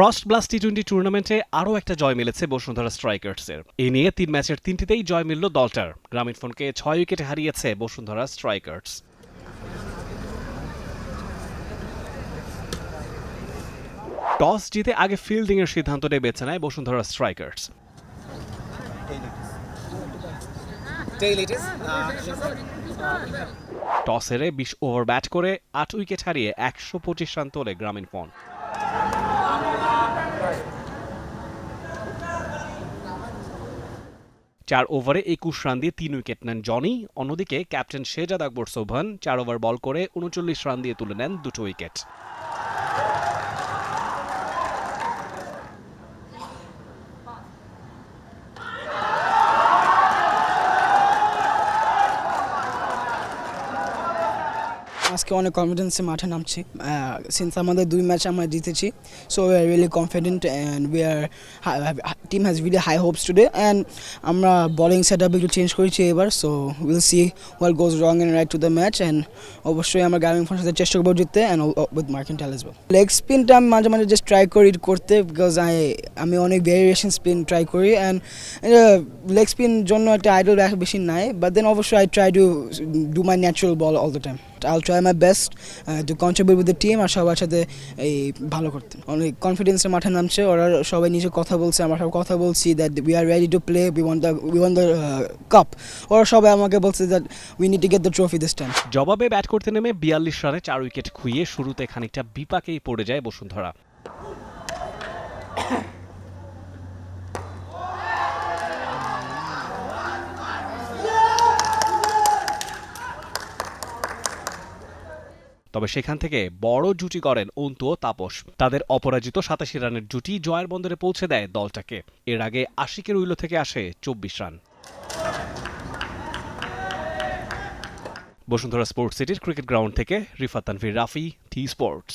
Frost blast T twenty টুর্নামেন্টে আরও একটা জয় মিলেছে বসুন্ধরা স্ট্রাইকার্সের এ নিয়ে তিন ম্যাচের তিনটিতেই জয় মিলল দলটার। গ্রামীণ ফোনকে ছয় উইকেটে হারিয়েছে বসুন্ধরা স্ট্রাইকার্স টস জিতে আগে ফিল্ডিংয়ের সিদ্ধান্ত নিয়ে বেছে নেয় বসুন্ধরা স্ট্রাইকার্স টস হেরে বিশ ওভার ব্যাট করে আট উইকেট হারিয়ে একশো পঁচিশ রান তোলে গ্রামীণ ফোন চার ওভারে একুশ রান দিয়ে তিন উইকেট নেন জনি। অন্যদিকে ক্যাপ্টেন শেজাদ আকবর সোভান চার ওভার বল করে উনচল্লিশ রান দিয়ে তুলে নেন দুটো উইকেট। আজকে অনেক কনফিডেন্সে মাঠে নামছি সিন্স আমাদের দুই ম্যাচ আমরা জিতেছি। So we are really confident and we are team has really high hopes today and আমরা বলিং সেট আপ একটু চেঞ্জ করেছি এবার। So will see who'll goes wrong and right to the match and অবশ্যই আমরা গ্রামীণ ফোনের সাথে চেষ্টা করব জিততে অ্যান্ড উইথ মার্কিন ট্যালেস লেগ স্পিনটা আমি মাঝে মাঝে জাস্ট ট্রাই করি করতে বিকজ আই আমি অনেক ভেরিয়েশন স্পিন ট্রাই করি অ্যান্ড লেগ স্পিন জন্য একটা আইডল বেশি নাই বাট দেন অবশ্যই I try to do my natural ball all the time I'll try my best to contribute with the team আর সবার সাথে এই ভালো করতে। অনেক কনফিডেন্সের মাঠে নামছে, ওরা সবাই নিজে কথা বলছে, আমরা সব কথা বলছি that we are ready to play we want the we want the cup ওরা সবাই আমাকে বলছে that we need to get the trophy this time জবাবে ব্যাট করতে নেমে বিয়াল্লিশ রানে চার উইকেট খুইয়ে শুরুতে খানিকটা বিপাকেই পড়ে যায় বসুন্ধরা। তবে সেখান থেকে বড় জুটি করেন অন্তু ও তাপস তাদের অপরাজিত সাতাশি রানের জুটি জয়ের বন্দরে পৌঁছে দেয় দলটাকে এর আগে আশিকের উইলো থেকে আসে চব্বিশ রান বসুন্ধরা স্পোর্টস সিটির ক্রিকেট গ্রাউন্ড থেকে Rifat Tanvir Rafi T sports